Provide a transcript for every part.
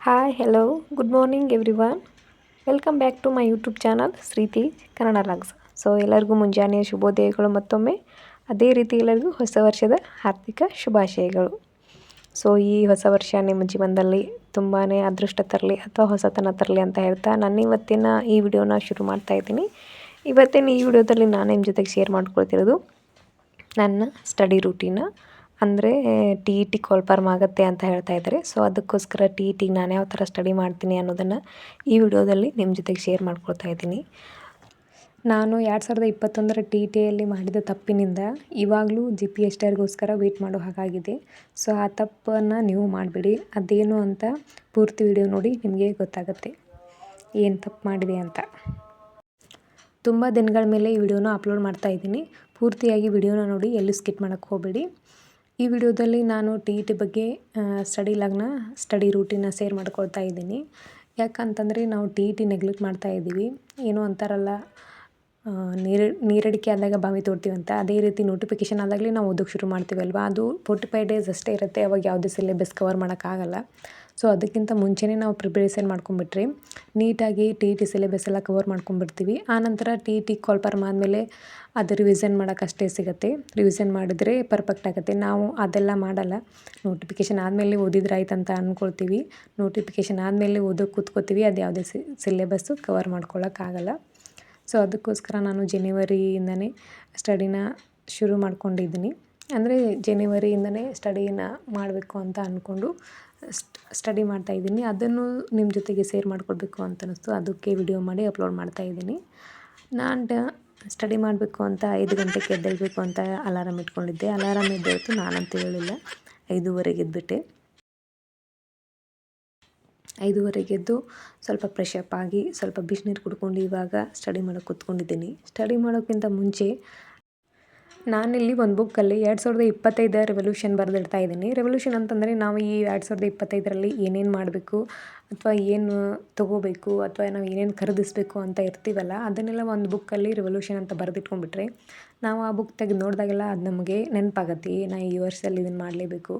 Hi hello good morning everyone welcome back to my YouTube channel Shriti Kannada logs so ಎಲ್ಲರಿಗೂ ಮುಂಜಾನೆಯ ಶುಭೋದಯಗಳು ಮತ್ತೊಮ್ಮೆ. ಅದೇ ರೀತಿ ಎಲ್ಲರಿಗೂ ಹೊಸ ವರ್ಷದ ಹಾರ್ದಿಕ ಶುಭಾಶಯಗಳು. ಸೊ ಈ ಹೊಸ ವರ್ಷ ನಿಮ್ಮ ಜೀವನದಲ್ಲಿ ತುಂಬಾ ಅದೃಷ್ಟ ತರಲಿ ಅಥವಾ ಹೊಸತನ ತರಲಿ ಅಂತ ಹೇಳ್ತಾ ನಾನು ಇವತ್ತಿನ ಈ ವಿಡಿಯೋನ ಶುರು ಮಾಡ್ತಾ ಇದ್ದೀನಿ. ಇವತ್ತಿನ ಈ ವಿಡಿಯೋದಲ್ಲಿ ನಾನು ನಿಮ್ಮ ಜೊತೆಗೆ ಶೇರ್ ಮಾಡ್ಕೊಳ್ತಿರೋದು ನನ್ನ ಸ್ಟಡಿ ರೂಟೀನ ಅಂದರೆ ಟಿ ಇ ಟಿ ಕಾಲ್ಫಾರ್ಮ್ ಆಗುತ್ತೆ ಅಂತ ಹೇಳ್ತಾ ಇದ್ದಾರೆ. ಸೊ ಅದಕ್ಕೋಸ್ಕರ ಟಿ ಇ ಟಿಗೆ ನಾನು ಯಾವ ಥರ ಸ್ಟಡಿ ಮಾಡ್ತೀನಿ ಅನ್ನೋದನ್ನು ಈ ವಿಡಿಯೋದಲ್ಲಿ ನಿಮ್ಮ ಜೊತೆಗೆ ಶೇರ್ ಮಾಡ್ಕೊಳ್ತಾ ಇದ್ದೀನಿ. ನಾನು ಎರಡು ಸಾವಿರದ ಇಪ್ಪತ್ತೊಂದರ ಟಿ ಟಿಯಲ್ಲಿ ಮಾಡಿದ ತಪ್ಪಿನಿಂದ ಇವಾಗಲೂ ಜಿ ಪಿ ಎಸ್ ಟಿಯರ್ಗೋಸ್ಕರ ವೆಯ್ಟ್ ಮಾಡೋ ಹಾಗಾಗಿದೆ. ಸೊ ಆ ತಪ್ಪನ್ನು ನೀವು ಮಾಡಬೇಡಿ. ಅದೇನು ಅಂತ ಪೂರ್ತಿ ವಿಡಿಯೋ ನೋಡಿ ನಿಮಗೆ ಗೊತ್ತಾಗುತ್ತೆ. ಏನು ತಪ್ಪು ಮಾಡಿದೆ ಅಂತ. ತುಂಬ ದಿನಗಳ ಮೇಲೆ ಈ ವಿಡಿಯೋನ ಅಪ್ಲೋಡ್ ಮಾಡ್ತಾ ಇದ್ದೀನಿ. ಪೂರ್ತಿಯಾಗಿ ವಿಡಿಯೋನ ನೋಡಿ ಎಲ್ಲೂ ಸ್ಕಿಪ್ ಮಾಡೋಕ್ಕೆ ಹೋಗಬೇಡಿ. ಈ ವಿಡಿಯೋದಲ್ಲಿ ನಾನು ಟಿ ಇ ಟಿ ಬಗ್ಗೆ ಸ್ಟಡಿ ಲಾಗ್ನ ಸ್ಟಡಿ ರೂಟೀನ ಶೇರ್ ಮಾಡ್ಕೊಳ್ತಾ ಇದ್ದೀನಿ. ಯಾಕಂತಂದರೆ ನಾವು ಟಿ ಇ ಟಿ ನೆಗ್ಲೆಕ್ಟ್ ಮಾಡ್ತಾ ಇದ್ದೀವಿ. ಏನೋ ಅಂತಾರಲ್ಲ ನೀರು, ನೀರಡಿಕೆ ಆದಾಗ ಬಾವಿ ತೋಡ್ತೀವಂತ, ಅದೇ ರೀತಿ ನೋಟಿಫಿಕೇಷನ್ ಆದಾಗಲೇ ನಾವು ಓದೋಕ್ಕೆ ಶುರು ಮಾಡ್ತೀವಲ್ವಾ ಅದು ಫೋರ್ಟಿ ಫೈವ್ ಡೇಸ್ ಅಷ್ಟೇ ಇರುತ್ತೆ, ಅವಾಗ ಯಾವುದೇ ಸಿಲೆಬಸ್ ಕವರ್ ಮಾಡೋಕ್ಕಾಗಲ್ಲ ಸೊ ಅದಕ್ಕಿಂತ ಮುಂಚೆನೇ ನಾವು ಪ್ರಿಪ್ರೇಷನ್ ಮಾಡ್ಕೊಂಬಿಟ್ರೆ ನೀಟಾಗಿ ಟಿ ಇ ಟಿ ಸಿಲೆಬಸ್ ಎಲ್ಲ ಕವರ್ ಮಾಡ್ಕೊಂಬಿಡ್ತೀವಿ ಆನಂತರ ಟಿ ಇ ಟಿ ಕಾಲ್ಫಾರ್ಮ್ ಆದಮೇಲೆ ಅದು ರಿವಿಷನ್ ಮಾಡೋಕ್ಕಷ್ಟೇ ಸಿಗುತ್ತೆ. ರಿವಿಷನ್ ಮಾಡಿದರೆ ಪರ್ಫೆಕ್ಟ್ ಆಗುತ್ತೆ. ನಾವು ಅದೆಲ್ಲ ಮಾಡಲ್ಲ. ನೋಟಿಫಿಕೇಷನ್ ಆದಮೇಲೆ ಓದಿದ್ರೆ ಅಂತ ಅಂದ್ಕೊಳ್ತೀವಿ ನೋಟಿಫಿಕೇಶನ್ ಆದಮೇಲೆ ಓದೋಕ್ಕೆ ಕೂತ್ಕೋತೀವಿ. ಅದು ಯಾವುದೇ ಸಿಲೆಬಸ್ಸು ಕವರ್ ಮಾಡ್ಕೊಳ್ಳೋಕ್ಕಾಗಲ್ಲ ಸೊ ಅದಕ್ಕೋಸ್ಕರ ನಾನು ಜನವರಿಯಿಂದನೇ ಸ್ಟಡಿನ ಶುರು ಮಾಡ್ಕೊಂಡಿದ್ದೀನಿ. ಅಂದರೆ ಜನವರಿಯಿಂದನೇ ಸ್ಟಡಿನ ಮಾಡಬೇಕು ಅಂತ ಅಂದ್ಕೊಂಡು ಸ್ಟಡಿ ಮಾಡ್ತಾ ಇದ್ದೀನಿ. ಅದನ್ನು ನಿಮ್ಮ ಜೊತೆಗೆ ಸೇರ್ ಮಾಡಿಕೊಡ್ಬೇಕು ಅಂತ ಅನ್ನಿಸ್ತು. ಅದಕ್ಕೆ ವಿಡಿಯೋ ಮಾಡಿ ಅಪ್ಲೋಡ್ ಮಾಡ್ತಾ ಇದ್ದೀನಿ. ನಾನು ಸ್ಟಡಿ ಮಾಡಬೇಕು ಅಂತ ಐದು ಗಂಟೆಗೆ ಎದ್ದೇಳಬೇಕು ಅಂತ ಅಲಾರಾಮ್ ಇಟ್ಕೊಂಡಿದ್ದೆ. ಅಲಾರಾಮ್ ಎದ್ದೇಳ್ತು, ನಾನಂತ ಹೇಳಿಲ್ಲ. ಐದೂವರೆಗೆ ಎದ್ಬಿಟ್ಟೆ. ಐದೂವರೆಗೆ ಎದ್ದು ಸ್ವಲ್ಪ ಫ್ರೆಶ್ ಅಪ್ ಆಗಿ ಸ್ವಲ್ಪ ಬಿಸಿನೀರು ಕುಡ್ಕೊಂಡು ಇವಾಗ ಸ್ಟಡಿ ಮಾಡೋಕೆ ಕೂತ್ಕೊಂಡಿದ್ದೀನಿ. ಸ್ಟಡಿ ಮಾಡೋಕ್ಕಿಂತ ಮುಂಚೆ ನಾನಿಲ್ಲಿ ಒಂದು ಬುಕ್ಕಲ್ಲಿ ಎರಡು ಸಾವಿರದ ಇಪ್ಪತ್ತೈದ ರೆವಲ್ಯೂಷನ್ ಬರೆದಿಡ್ತಾ ಇದ್ದೀನಿ. ರೆವಲ್ಯೂಷನ್ ಅಂತಂದರೆ ನಾವು ಈ ಎರಡು ಸಾವಿರದ ಇಪ್ಪತ್ತೈದರಲ್ಲಿ ಏನೇನು ಮಾಡಬೇಕು ಅಥವಾ ಏನು ತಗೋಬೇಕು ಅಥವಾ ನಾವು ಏನೇನು ಖರೀದಿಸಬೇಕು ಅಂತ ಇರ್ತೀವಲ್ಲ ಅದನ್ನೆಲ್ಲ ಒಂದು ಬುಕ್ಕಲ್ಲಿ ರೆವಲ್ಯೂಷನ್ ಅಂತ ಬರೆದಿಟ್ಕೊಂಡ್ಬಿಟ್ರೆ ನಾವು ಆ ಬುಕ್ ತೆಗೆದು ನೋಡಿದಾಗೆಲ್ಲ ಅದು ನಮಗೆ ನೆನಪಾಗತ್ತೆ. ನಾ ಈ ವರ್ಷದಲ್ಲಿ ಇದನ್ನು ಮಾಡಲೇಬೇಕು?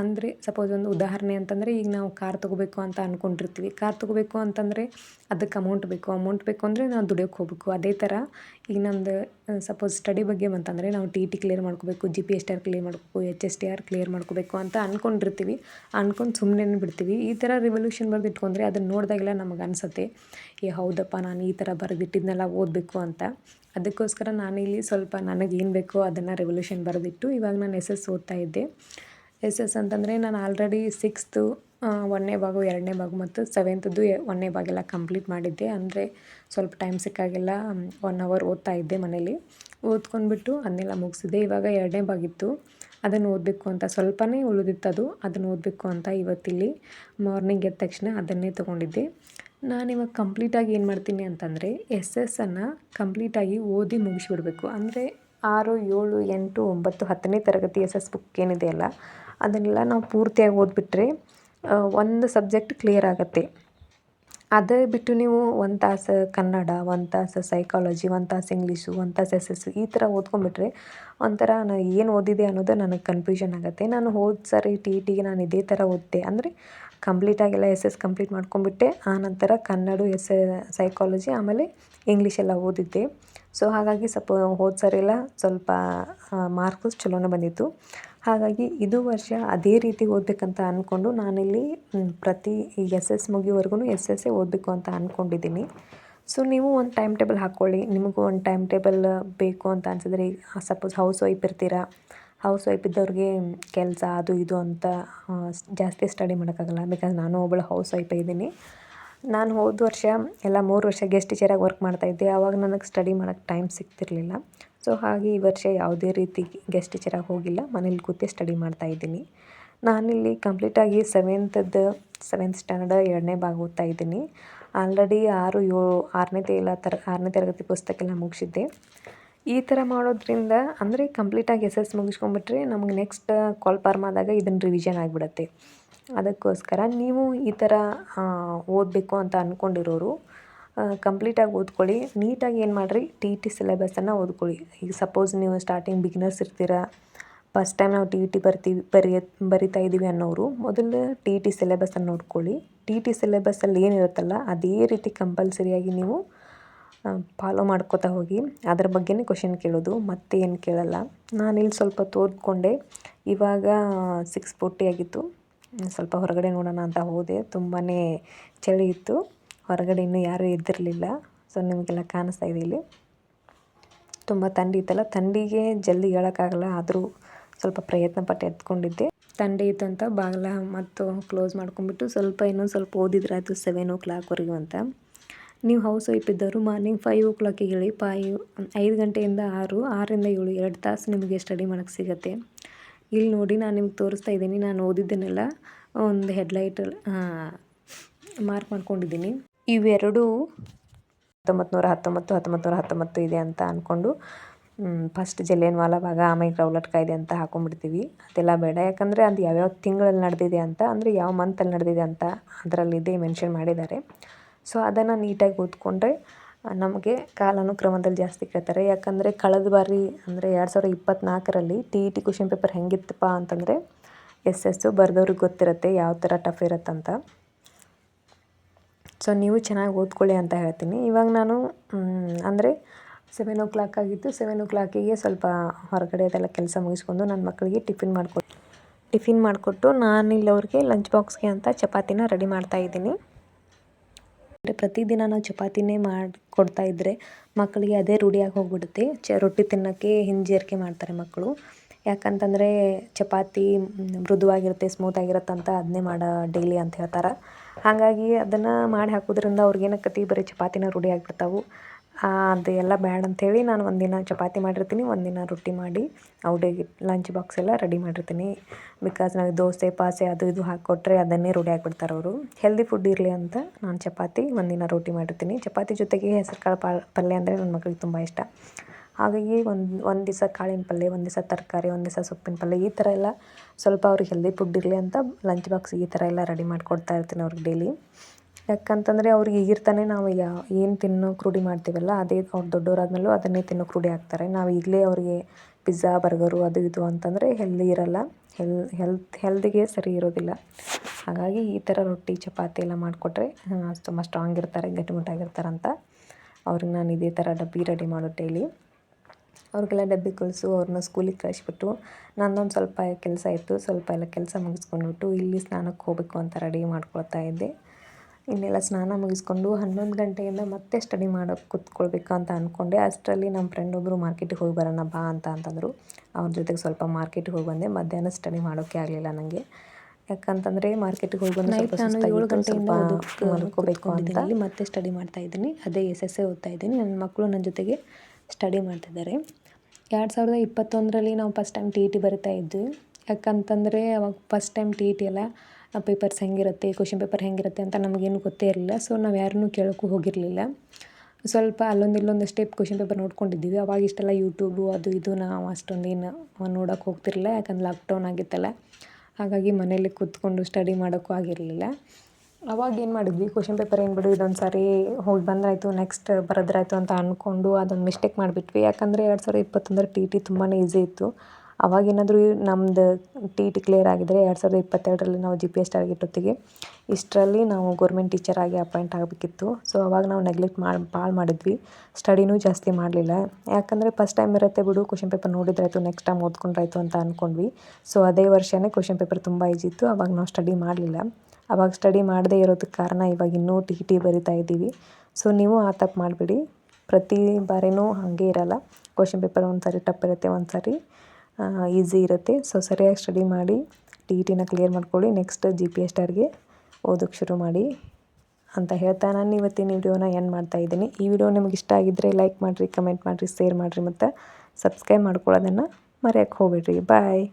ಅಂದರೆ ಸಪೋಸ್ ಒಂದು ಉದಾಹರಣೆ ಅಂತಂದರೆ ಈಗ ನಾವು ಕಾರ್ ತೊಗೋಬೇಕು ಅಂತ ಅಂದ್ಕೊಂಡಿರ್ತೀವಿ ಕಾರ್ ತೊಗೋಬೇಕು ಅಂತಂದರೆ ಅದಕ್ಕೆ ಅಮೌಂಟ್ ಬೇಕು. ಅಮೌಂಟ್ ಬೇಕು ಅಂದರೆ ನಾವು ದುಡಿಯೋಕೆ ಹೋಗಬೇಕು. ಅದೇ ಥರ ಈಗ ನಮ್ಮದು ಸಪೋಸ್ ಸ್ಟಡಿ ಬಗ್ಗೆ ಬಂತಂದರೆ ನಾವು ಟಿ ಟಿ ಕ್ಲಿಯರ್ ಮಾಡ್ಕೋಬೇಕು G P S T R clear ಮಾಡ್ಕೋಬೇಕು H S T R clear ಮಾಡ್ಕೋಬೇಕು ಅಂತ ಅಂದ್ಕೊಂಡಿರ್ತೀವಿ ಅಂದ್ಕೊಂಡು ಸುಮ್ಮನೆ ಬಿಡ್ತೀವಿ. ಈ ಥರ ರಿವಲ್ಯೂಷನ್ ಬರೆದಿಟ್ಕೊಂಡ್ರೆ ಅದನ್ನು ನೋಡಿದಾಗೆಲ್ಲ ನಮಗೆ ಅನಿಸುತ್ತೆ. ಏ, ಹೌದಪ್ಪ, ನಾನು ಈ ಥರ ಬರೆದಿಟ್ಟಿದ್ನೆಲ್ಲ, ಓದಬೇಕು ಅಂತ. ಅದಕ್ಕೋಸ್ಕರ ನಾನಿಲ್ಲಿ ಸ್ವಲ್ಪ ನನಗೆ ಏನು ಬೇಕೋ ಅದನ್ನು ರೆವಲ್ಯೂಷನ್ ಬರೆದಿಟ್ಟು ಇವಾಗ ನಾನು ಎಸ್ ಎಸ್ ಓದ್ತಾ ಇದ್ದೆ. ಎಸ್ ಎಸ್ ಅಂತಂದರೆ ನಾನು ಆಲ್ರೆಡಿ ಸಿಕ್ಸ್ತು ಒಂದನೇ ಭಾಗ, ಎರಡನೇ ಭಾಗ ಮತ್ತು ಸೆವೆಂತದ್ದು ಒಂದನೇ ಭಾಗೆಲ್ಲ ಕಂಪ್ಲೀಟ್ ಮಾಡಿದ್ದೆ. ಅಂದರೆ ಸ್ವಲ್ಪ ಟೈಮ್ ಸಿಕ್ಕಾಗೆಲ್ಲ ಒನ್ ಅವರ್ ಓದ್ತಾ ಇದ್ದೆ ಮನೇಲಿ. ಓದ್ಕೊಂಡ್ಬಿಟ್ಟು ಅದನ್ನೆಲ್ಲ ಮುಗಿಸಿದೆ ಇವಾಗ ಎರಡನೇ ಭಾಗಿತ್ತು. ಅದನ್ನು ಓದಬೇಕು ಅಂತ ಸ್ವಲ್ಪನೇ ಉಳಿದಿತ್ತು ಅದು. ಅದನ್ನು ಓದಬೇಕು ಅಂತ ಇವತ್ತಿಲ್ಲಿ ಮಾರ್ನಿಂಗ್ ಎದ್ದ ತಕ್ಷಣ ಅದನ್ನೇ ತೊಗೊಂಡಿದ್ದೆ. ನಾನಿವಾಗ ಕಂಪ್ಲೀಟಾಗಿ ಏನು ಮಾಡ್ತೀನಿ ಅಂತಂದರೆ ಎಸ್ ಎಸ್ಸನ್ನು ಕಂಪ್ಲೀಟಾಗಿ ಓದಿ ಮುಗಿಸ್ಬಿಡ್ಬೇಕು. ಅಂದರೆ ಆರು, ಏಳು, ಎಂಟು, ಒಂಬತ್ತು, ಹತ್ತನೇ ತರಗತಿ ಎಸ್ ಎಸ್ ಬುಕ್ ಏನಿದೆಯಲ್ಲ ಅದನ್ನೆಲ್ಲ ನಾವು ಪೂರ್ತಿಯಾಗಿ ಓದಿಬಿಟ್ರೆ ಒಂದು ಸಬ್ಜೆಕ್ಟ್ ಕ್ಲಿಯರ್ ಆಗುತ್ತೆ. ಅದೇ ಬಿಟ್ಟು ನೀವು ಒಂದು ತಾಸು ಕನ್ನಡ, ಒಂದು ತಾಸು ಸೈಕಾಲಜಿ ಒಂದು ತಾಸು ಇಂಗ್ಲೀಷು ಒಂದು ತಾಸು ಎಸ್ ಎಸ್ ಈ ಥರ ಓದ್ಕೊಂಡ್ಬಿಟ್ರೆ ಒಂಥರ ನಾನು ಏನು ಓದಿದೆ ಅನ್ನೋದು ನನಗೆ ಕನ್ಫ್ಯೂಷನ್ ಆಗುತ್ತೆ. ನಾನು ಹೋದ ಸರಿ ಟಿ ಟಿಗೆ ನಾನು ಇದೇ ಥರ ಓದಿದೆ ಅಂದರೆ ಕಂಪ್ಲೀಟಾಗೆಲ್ಲ ಎಸ್ ಎಸ್ ಕಂಪ್ಲೀಟ್ ಮಾಡ್ಕೊಂಬಿಟ್ಟೆ ಆನಂತರ ಕನ್ನಡ ಎಸ್ ಸೈಕಾಲಜಿ ಆಮೇಲೆ ಇಂಗ್ಲೀಷ್ ಎಲ್ಲ ಓದಿದ್ದೆ. ಸೊ ಹಾಗಾಗಿ ಸ್ವಲ್ಪ ಹೋದ ಸರಿ ಎಲ್ಲ ಸ್ವಲ್ಪ ಮಾರ್ಕ್ಸ್ ಚಲೋನೇ ಬಂದಿತ್ತು. ಹಾಗಾಗಿ ಇದು ವರ್ಷ ಅದೇ ರೀತಿ ಓದಬೇಕಂತ ಅಂದ್ಕೊಂಡು ನಾನಿಲ್ಲಿ ಪ್ರತಿ ಎಸ್ ಎಸ್ ಮುಗಿಯೋವರೆಗೂ ಎಸ್ ಎಸ್ಸೇ ಓದಬೇಕು ಅಂತ ಅಂದ್ಕೊಂಡಿದ್ದೀನಿ ಸೊ, ನೀವು ಒಂದು ಟೈಮ್ ಟೇಬಲ್ ಹಾಕ್ಕೊಳ್ಳಿ ನಿಮಗೂ ಒಂದು ಟೈಮ್ ಟೇಬಲ್ ಬೇಕು ಅಂತ ಅನ್ಸಿದ್ರೆ ಸಪೋಸ್ ಹೌಸ್ ವೈಫ್ ಇರ್ತೀರಾ? ಹೌಸ್ ವೈಫ್ ಇದ್ದವ್ರಿಗೆ ಕೆಲಸ, ಅದು ಇದು ಅಂತ ಜಾಸ್ತಿ ಸ್ಟಡಿ ಮಾಡೋಕ್ಕಾಗಲ್ಲ. ಬಿಕಾಸ್ ನಾನು ಒಬ್ಬಳು ಹೌಸ್ ವೈಫೇ ಇದ್ದೀನಿ. ನಾನು ಹೋದ ವರ್ಷ, ಎಲ್ಲ ಮೂರು ವರ್ಷ ಗೆಸ್ಟ್ ಟೀಚರಾಗಿ ವರ್ಕ್ ಮಾಡ್ತಾಯಿದ್ದೆ ಆವಾಗ ನನಗೆ ಸ್ಟಡಿ ಮಾಡೋಕ್ಕೆ ಟೈಮ್ ಸಿಗ್ತಿರಲಿಲ್ಲ. ಸೊ ಹಾಗೆ ಈ ವರ್ಷ ಯಾವುದೇ ರೀತಿ ಗೆಸ್ಟ್ ಟೀಚರಾಗಿ ಹೋಗಿಲ್ಲ. ಮನೇಲಿ ಕೂತೇ ಸ್ಟಡಿ ಮಾಡ್ತಾ ಇದ್ದೀನಿ. ನಾನಿಲ್ಲಿ ಕಂಪ್ಲೀಟಾಗಿ ಸೆವೆಂತದ್ದು ಸೆವೆಂತ್ ಸ್ಟ್ಯಾಂಡರ್ಡ್ ಎರಡನೇ ಭಾಗ ಓದ್ತಾ ಇದ್ದೀನಿ. ಆಲ್ರೆಡಿ ಆರು ಏಳು ಆರನೇ ತೇಲ ತರ, ಆರನೇ ತರಗತಿ ಪುಸ್ತಕ ಎಲ್ಲ ಮುಗಿಸಿದ್ದೆ. ಈ ಥರ ಮಾಡೋದ್ರಿಂದ ಅಂದರೆ ಕಂಪ್ಲೀಟಾಗಿ ಎಸ್ ಎಸ್ ಮುಗಿಸ್ಕೊಂಡ್ಬಿಟ್ರೆ ನಮಗೆ ನೆಕ್ಸ್ಟ್ ಕಾಲ್ ಫಾರ್ಮ್ ಆದಾಗ ಇದನ್ನು ರಿವಿಷನ್ ಆಗಿಬಿಡತ್ತೆ. ಅದಕ್ಕೋಸ್ಕರ ನೀವು ಈ ಥರ ಓದಬೇಕು ಅಂತ ಅಂದ್ಕೊಂಡಿರೋರು ಕಂಪ್ಲೀಟಾಗಿ ಓದ್ಕೊಳ್ಳಿ. ನೀಟಾಗಿ ಏನು ಮಾಡಿರಿ? ಟಿ ಟಿ ಸಿಲೆಬಸನ್ನು ಓದ್ಕೊಳ್ಳಿ. ಈಗ ಸಪೋಸ್ ನೀವು ಸ್ಟಾರ್ಟಿಂಗ್ ಬಿಗ್ನರ್ಸ್ ಇರ್ತೀರ. ಫಸ್ಟ್ ಟೈಮ್ ನಾವು ಟಿ ಇ ಟಿ ಬರ್ತೀವಿ ಬರೆಯ, ಬರಿತಾ ಇದ್ದೀವಿ ಅನ್ನೋರು ಮೊದಲು ಟಿ ಇ ಟಿ ಸಿಲೆಬಸನ್ನು ನೋಡ್ಕೊಳ್ಳಿ ಟಿ ಇ ಟಿ ಸಿಲೆಬಸ್ಸಲ್ಲಿ ಏನಿರುತ್ತಲ್ಲ, ಅದೇ ರೀತಿ ಕಂಪಲ್ಸರಿಯಾಗಿ ನೀವು ಫಾಲೋ ಮಾಡ್ಕೋತಾ ಹೋಗಿ. ಅದ್ರ ಬಗ್ಗೆನೇ ಕ್ವಶನ್ ಕೇಳೋದು. ಮತ್ತೆ ಏನು ಕೇಳಲ್ಲ. ನಾನಿಲ್ಲಿ ಸ್ವಲ್ಪ ತೋರ್ಕೊಂಡೆ ಇವಾಗ ಸಿಕ್ಸ್ ಫೋರ್ಟಿ ಆಗಿತ್ತು. ಸ್ವಲ್ಪ ಹೊರಗಡೆ ನೋಡೋಣ ಅಂತ ಹೋದೆ. ತುಂಬಾ ಚಳಿ ಇತ್ತು. ಹೊರಗಡೆ ಇನ್ನೂ ಯಾರೂ ಎದ್ದಿರಲಿಲ್ಲ ಸೊ ನಿಮಗೆಲ್ಲ ಕಾಣಿಸ್ತಾ ಇದೆ ಇಲ್ಲಿ. ತುಂಬ ಥಂಡಿ ಇತ್ತಲ್ಲ? ಥಂಡಿಗೆ ಜಲ್ದಿ ಹೇಳೋಕ್ಕಾಗಲ್ಲ. ಆದರೂ ಸ್ವಲ್ಪ ಪ್ರಯತ್ನ ಪಟ್ಟು ಎತ್ಕೊಂಡಿದ್ದೆ. ಥಂಡಿ ಇತ್ತು ಅಂತ ಬಾಗಿಲ ಮತ್ತು ಕ್ಲೋಸ್ ಮಾಡ್ಕೊಂಡ್ಬಿಟ್ಟು ಸ್ವಲ್ಪ ಇನ್ನೊಂದು ಸ್ವಲ್ಪ ಓದಿದ್ರೆ ಆಯಿತು ಸೆವೆನ್ ಓ ಕ್ಲಾಕ್ವರೆಗೂ ಅಂತ. ನೀವು ಹೌಸ್ ವೈಫ್ ಇದ್ದವರು ಮಾರ್ನಿಂಗ್ ಫೈವ್ ಓ ಕ್ಲಾಕಿಗೆ ಹೇಳಿ. ಫೈವ್ ಐದು ಗಂಟೆಯಿಂದ ಆರು, ಆರರಿಂದ ಏಳು, ಎರಡು ತಾಸು ನಿಮಗೆ ಸ್ಟಡಿ ಮಾಡೋಕ್ಕೆ ಸಿಗುತ್ತೆ. ಇಲ್ಲಿ ನೋಡಿ ನಾನು ನಿಮ್ಗೆ ತೋರಿಸ್ತಾ ಇದ್ದೀನಿ. ನಾನು ಓದಿದ್ದನ್ನೆಲ್ಲ ಒಂದು ಹೆಡ್ಲೈಟ್ ಮಾರ್ಕ್ ಮಾಡ್ಕೊಂಡಿದ್ದೀನಿ. ಇವೆರಡೂ ಹತ್ತೊಂಬತ್ತು ನೂರ ಹತ್ತೊಂಬತ್ತು ಹತ್ತೊಂಬತ್ತು ನೂರ ಹತ್ತೊಂಬತ್ತು ಇದೆ ಅಂತ ಅಂದ್ಕೊಂಡು ಫಸ್ಟ್ ಜಲಿಯನ್ ವಾಲಾಬಾಗ ಆಮೇಲೆ ರೌಲಟ್ ಕಾಯ್ದೆ ಅಂತ ಹಾಕೊಂಡ್ಬಿಡ್ತೀವಿ. ಅದೆಲ್ಲ ಬೇಡ. ಯಾಕಂದರೆ ಅದು ಯಾವ್ಯಾವ ತಿಂಗಳಲ್ಲಿ ನಡೆದಿದೆ ಅಂತ, ಅಂದರೆ ಯಾವ ಮಂತಲ್ಲಿ ನಡೆದಿದೆ ಅಂತ ಅದರಲ್ಲಿದ್ದೇ ಮೆನ್ಷನ್ ಮಾಡಿದ್ದಾರೆ. ಸೊ ಅದನ್ನು ನೀಟಾಗಿ ಓದ್ಕೊಂಡ್ರೆ ನಮಗೆ ಕಾಲಾನುಕ್ರಮದಲ್ಲಿ ಜಾಸ್ತಿ ಕೇಳ್ತಾರೆ. ಯಾಕಂದರೆ ಕಳೆದ ಬಾರಿ, ಅಂದರೆ ಎರಡು ಸಾವಿರದ ಇಪ್ಪತ್ತ್ನಾಲ್ಕರಲ್ಲಿ T E T question paper ಹೆಂಗಿತ್ತಪ್ಪ ಅಂತಂದರೆ ಎಸ್ ಎಸ್ಸು ಬರೆದವ್ರಿಗೆ ಗೊತ್ತಿರುತ್ತೆ, ಯಾವ ಥರ ಟಫ್ ಇರುತ್ತಂತ. ಸೊ ನೀವು ಚೆನ್ನಾಗಿ ಓದ್ಕೊಳ್ಳಿ ಅಂತ ಹೇಳ್ತೀನಿ. ಇವಾಗ ನಾನು ಅಂದರೆ ಸೆವೆನ್ ಓ ಕ್ಲಾಕ್ ಆಗಿತ್ತು. ಸೆವೆನ್ ಓ ಕ್ಲಾಕಿಗೆ ಸ್ವಲ್ಪ ಹೊರಗಡೆ ಅದೆಲ್ಲ ಕೆಲಸ ಮುಗಿಸ್ಕೊಂಡು ನನ್ನ ಮಕ್ಕಳಿಗೆ ಟಿಫಿನ್ ಮಾಡಿಕೊಟ್ಟು ಟಿಫಿನ್ ಮಾಡಿಕೊಟ್ಟು ನಾನು ಇಲ್ಲವ್ರಿಗೆ ಲಂಚ್ ಬಾಕ್ಸ್ಗೆ ಅಂತ ಚಪಾತಿನ ರೆಡಿ ಮಾಡ್ತಾಯಿದ್ದೀನಿ ಅಂದರೆ ಪ್ರತಿದಿನ ನಾವು ಚಪಾತಿನೇ ಮಾಡಿ ಇದ್ದರೆ ಮಕ್ಕಳಿಗೆ ಅದೇ ರೂಢಿಯಾಗಿ ಹೋಗ್ಬಿಡುತ್ತೆ. ಚ, ರೊಟ್ಟಿ ತಿನ್ನೋಕ್ಕೆ ಹಿಂಜರಿಕೆ ಮಾಡ್ತಾರೆ ಮಕ್ಕಳು. ಯಾಕಂತಂದರೆ ಚಪಾತಿ ಮೃದುವಾಗಿರುತ್ತೆ ಸ್ಮೂತಾಗಿರುತ್ತೆ ಅಂತ ಅದನ್ನೇ ಮಾಡೋ, ಡೈಲಿ ಅಂತ ಹೇಳ್ತಾರೆ. ಹಾಗಾಗಿ ಅದನ್ನು ಮಾಡಿ ಹಾಕೋದ್ರಿಂದ ಅವ್ರಿಗೆ ಬರೀ ಚಪಾತಿನ ರೂಢಿ ಆಗಿಬಿಡ್ತಾವೆ. ಅದು ಎಲ್ಲ ಬ್ಯಾಡ ಅಂಥೇಳಿ ನಾನು ಒಂದಿನ ಚಪಾತಿ ಮಾಡಿರ್ತೀನಿ, ಒಂದಿನ ರೊಟ್ಟಿ ಮಾಡಿ ಅವ್ರಿಗೆ ಲಂಚ್ ಬಾಕ್ಸ್ ಎಲ್ಲ ರೆಡಿ ಮಾಡಿರ್ತೀನಿ. ಬಿಕಾಸ್ ನಾವು ದೋಸೆ ಪಾಸೆ ಅದು ಇದು ಹಾಕ್ಕೊಟ್ರೆ ಅದನ್ನೇ ರೂಢಿ ಆಗಿಬಿಡ್ತಾರೆ ಅವರು. ಹೆಲ್ದಿ ಫುಡ್ ಇರಲಿ ಅಂತ ನಾನು ಚಪಾತಿ, ಒಂದಿನ ರೊಟ್ಟಿ ಮಾಡಿರ್ತೀನಿ. ಚಪಾತಿ ಜೊತೆಗೆ ಹೆಸರು ಕಾಳು ಪಲ್ಯ ಅಂದರೆ ನನ್ನ ಮಕ್ಳಿಗೆ ತುಂಬ ಇಷ್ಟ. ಹಾಗಾಗಿ ಒಂದು ಒಂದು ದಿವಸ ಕಾಳಿನ ಪಲ್ಯ ಒಂದು ದಿವಸ ತರಕಾರಿ, ಒಂದು ದಿವಸ ಸೊಪ್ಪಿನ ಪಲ್ಯ ಈ ಥರ ಎಲ್ಲ ಸ್ವಲ್ಪ ಅವ್ರಿಗೆ ಹೆಲ್ದಿ ಫುಡ್ ಇರಲಿ ಅಂತ ಲಂಚ್ ಬಾಕ್ಸ್ ಈ ಥರ ಎಲ್ಲ ರೆಡಿ ಮಾಡಿಕೊಡ್ತಾ ಇರ್ತೀನಿ ಅವ್ರಿಗೆ ಡೈಲಿ ಯಾಕಂತಂದರೆ ಅವ್ರಿಗೆ ಈಗಿರ್ತಾನೆ ನಾವು ಯಾ, ಏನು ತಿನ್ನೋಕೆ ರೂಢಿ ಮಾಡ್ತೀವಲ್ಲ ಅದೇ ಅವ್ರು ದೊಡ್ಡವರಾದ್ಮೇಲೂ ಅದನ್ನೇ ತಿನ್ನೋಕೆ ರೂಢಿ ಆಗ್ತಾರೆ ನಾವು ಈಗಲೇ ಅವರಿಗೆ ಪಿಜ್ಜಾ ಬರ್ಗರು ಅದು ಇದು ಅಂತಂದರೆ ಹೆಲ್ದಿ ಇರಲ್ಲ. ಹೆಲ್ ಹೆಲ್ತ್ ಹೆಲ್ದಿಗೆ ಸರಿ ಇರೋದಿಲ್ಲ. ಹಾಗಾಗಿ ಈ ಥರ ರೊಟ್ಟಿ, ಚಪಾತಿ ಎಲ್ಲ ಮಾಡಿಕೊಟ್ರೆ ತುಂಬ ಸ್ಟ್ರಾಂಗ್ ಇರ್ತಾರೆ ಗಟ್ಟಿಮುಟ್ಟಾಗಿರ್ತಾರಂತ ಅವ್ರಿಗೆ ನಾನು ಇದೇ ಥರ ಡಬ್ಬಿ ರೆಡಿ ಮಾಡೋ ಡೈಲಿ ಅವ್ರಿಗೆಲ್ಲ ಡಬ್ಬಿ ಕಳಿಸು ಅವ್ರನ್ನ ಸ್ಕೂಲಿಗೆ ಕಳಿಸ್ಬಿಟ್ಟು. ನನ್ನೊಂದು ಸ್ವಲ್ಪ ಕೆಲಸ ಇತ್ತು ಸ್ವಲ್ಪ ಎಲ್ಲ ಕೆಲಸ ಮುಗಿಸ್ಕೊಂಡ್ಬಿಟ್ಟು ಇಲ್ಲಿ ಸ್ನಾನಕ್ಕೆ ಹೋಗಬೇಕು ಅಂತ ರೆಡಿ ಮಾಡ್ಕೊಳ್ತಾ ಇದ್ದೆ. ಇನ್ನೆಲ್ಲ ಸ್ನಾನ ಮುಗಿಸ್ಕೊಂಡು ಹನ್ನೊಂದು ಗಂಟೆಯಿಂದ ಮತ್ತೆ ಸ್ಟಡಿ ಮಾಡೋಕ್ಕೆ ಕೂತ್ಕೊಳ್ಬೇಕು ಅಂತ ಅಂದ್ಕೊಂಡೆ ಅಷ್ಟರಲ್ಲಿ ನಮ್ಮ ಫ್ರೆಂಡ್ ಒಬ್ಬರು ಮಾರ್ಕೆಟಿಗೆ ಹೋಗಿ ಬರೋಣ ಬಾ ಅಂತ ಅಂತಂದರು. ಅವ್ರ ಜೊತೆಗೆ ಸ್ವಲ್ಪ ಮಾರ್ಕೆಟಿಗೆ ಹೋಗಿ ಬಂದೆ. ಮಧ್ಯಾಹ್ನ ಸ್ಟಡಿ ಮಾಡೋಕ್ಕೆ ಆಗಲಿಲ್ಲ ನನಗೆ ಯಾಕಂತಂದರೆ ಮಾರ್ಕೆಟಿಗೆ ಹೋಗಿ ಬಂದು ಸ್ವಲ್ಪ ಏಳು ಗಂಟೆಯಿಂದ ಮಲ್ಕೋಬೇಕು ಅಂತ. ಅಲ್ಲಿ ಮತ್ತೆ ಸ್ಟಡಿ ಮಾಡ್ತಾ ಇದ್ದೀನಿ. ಅದೇ ಎಸ್ ಎಸ್ ಎ ಓದ್ತಾ ಇದ್ದೀನಿ. ನನ್ನ ಮಕ್ಕಳು ನನ್ನ ಜೊತೆಗೆ ಸ್ಟಡಿ ಮಾಡ್ತಿದ್ದಾರೆ. ಎರಡು ಸಾವಿರದ ಇಪ್ಪತ್ತೊಂದರಲ್ಲಿ ನಾವು first time T E T ಬರಿತಾ ಇದ್ವಿ. ಯಾಕಂತಂದರೆ ಅವಾಗ first time T E T ಎಲ್ಲ ಪೇಪರ್ಸ್ ಹೆಂಗಿರುತ್ತೆ ಕ್ವಶನ್ ಪೇಪರ್ ಹೆಂಗಿರುತ್ತೆ ಅಂತ ನಮಗೇನು ಗೊತ್ತೇ ಇರಲಿಲ್ಲ. ಸೊ ನಾವು ಯಾರನ್ನೂ ಕೇಳೋಕ್ಕೂ ಹೋಗಿರಲಿಲ್ಲ. ಸ್ವಲ್ಪ ಅಲ್ಲೊಂದು ಇಲ್ಲೊಂದು ಸ್ಟೆಪ್ ಕ್ವಶನ್ ಪೇಪರ್ ನೋಡ್ಕೊಂಡಿದ್ದೀವಿ. ಅವಾಗ ಇಷ್ಟೆಲ್ಲ ಯೂಟ್ಯೂಬು ಅದು ಇದು ನಾವು ಅಷ್ಟೊಂದೇನು ನೋಡೋಕ್ಕೆ ಹೋಗ್ತಿರಲಿಲ್ಲ. ಯಾಕಂದ್ರೆ ಲಾಕ್ಡೌನ್ ಆಗಿತ್ತಲ್ಲ. ಹಾಗಾಗಿ ಮನೇಲಿ ಕೂತ್ಕೊಂಡು ಸ್ಟಡಿ ಮಾಡೋಕ್ಕೂ ಆಗಿರಲಿಲ್ಲ. ಅವಾಗ ಏನು ಮಾಡಿದ್ವಿ? ಕ್ವಶನ್ ಪೇಪರ್ ಏನು ಬಿಡು, ಇದೊಂದು ಸಾರಿ ಹೋಗಿ ಬಂದ್ರಾಯ್ತು ನೆಕ್ಸ್ಟ್ ಬರೆದ್ರಾಯ್ತು ಅಂತ ಅಂದ್ಕೊಂಡು ಅದೊಂದು ಮಿಸ್ಟೇಕ್ ಮಾಡಿಬಿಟ್ವಿ. ಯಾಕಂದರೆ ಎರಡು ಸಾವಿರದ ಇಪ್ಪತ್ತೊಂದರ ಟಿ ಟಿ ತುಂಬಾ ಈಸಿ ಇತ್ತು. ಅವಾಗೇನಾದರೂ ನಮ್ಮದು ಟಿ ಟಿ ಕ್ಲಿಯರ್ ಆಗಿದ್ದರೆ ಎರಡು ಸಾವಿರದ ಇಪ್ಪತ್ತೆರಡರಲ್ಲಿ ನಾವು ಜಿ ಪಿ ಎಸ್ ಟಾರ್ಗೆಟ್ ಹೊತ್ತಿಗೆ ಇಷ್ಟರಲ್ಲಿ ನಾವು ಟೀಚರ್ ಟೀಚರಾಗಿ ಅಪಾಯಿಂಟ್ ಆಗಬೇಕಿತ್ತು. ಸೊ ಅವಾಗ ನಾವು ನೆಗ್ಲೆಕ್ಟ್ ಮಾಡಿ ಭಾಳ ಮಾಡಿದ್ವಿ. ಸ್ಟಡಿನೂ ಜಾಸ್ತಿ ಮಾಡಲಿಲ್ಲ. ಯಾಕಂದರೆ ಫಸ್ಟ್ ಟೈಮ್ ಇರುತ್ತೆ ಬಿಡು ಕ್ವಶನ್ ಪೇಪರ್ ನೋಡಿದ್ರಾಯ್ತು ನೆಕ್ಸ್ಟ್ ಟೈಮ್ ಓದ್ಕೊಂಡ್ರಾಯ್ತು ಅಂತ ಅಂದ್ಕೊಂಡ್ವಿ ಸೊ ಅದೇ ವರ್ಷವೇ ಕ್ವಶನ್ ಪೇಪರ್ ತುಂಬ ಈಜಿ ಅವಾಗ ನಾವು ಸ್ಟಡಿ ಮಾಡಲಿಲ್ಲ. ಅವಾಗ ಸ್ಟಡಿ ಮಾಡದೇ ಇರೋದಕ್ಕೆ ಕಾರಣ ಇವಾಗ ಇನ್ನೂ ಟಿ ಟಿ ಬರಿತಾ ಇದ್ದೀವಿ. ಸೊ ನೀವು ಆ ತಪ್ಪು ಮಾಡಬೇಡಿ. ಪ್ರತಿ ಬಾರಿನೂ ಹಾಗೆ ಇರಲ್ಲ. ಕ್ವಶನ್ ಪೇಪರ್ ಒಂದು ಸಾರಿ ಟಪ್ ಇರುತ್ತೆ ಒಂದು ಸಾರಿ ಈಸಿ ಇರುತ್ತೆ. ಸೊ ಸರಿಯಾಗಿ ಸ್ಟಡಿ ಮಾಡಿ ಟಿ ಇ ಟಿನ ಕ್ಲಿಯರ್ ಮಾಡ್ಕೊಳ್ಳಿ. ನೆಕ್ಸ್ಟ್ ಜಿ ಪಿ ಎಸ್ ಟಾರ್ಗೆ ಓದೋಕ್ಕೆ ಶುರು ಮಾಡಿ ಅಂತ ಹೇಳ್ತಾ ನಾನು ಇವತ್ತಿನ ವಿಡಿಯೋನ ಎಂಡ್ ಮಾಡ್ತಾ ಇದ್ದೀನಿ. ಈ ವಿಡಿಯೋ ನಿಮ್ಗೆ ಇಷ್ಟ ಆಗಿದ್ದರೆ ಲೈಕ್ ಮಾಡಿರಿ ಕಮೆಂಟ್ ಮಾಡಿರಿ ಶೇರ್ ಮಾಡಿರಿ ಮತ್ತು ಸಬ್ಸ್ಕ್ರೈಬ್ ಮಾಡ್ಕೊಳ್ಳೋದನ್ನು ಮರೆಯೋಕ್ಕೆ ಹೋಗ್ಬೇಡ್ರಿ. ಬಾಯ್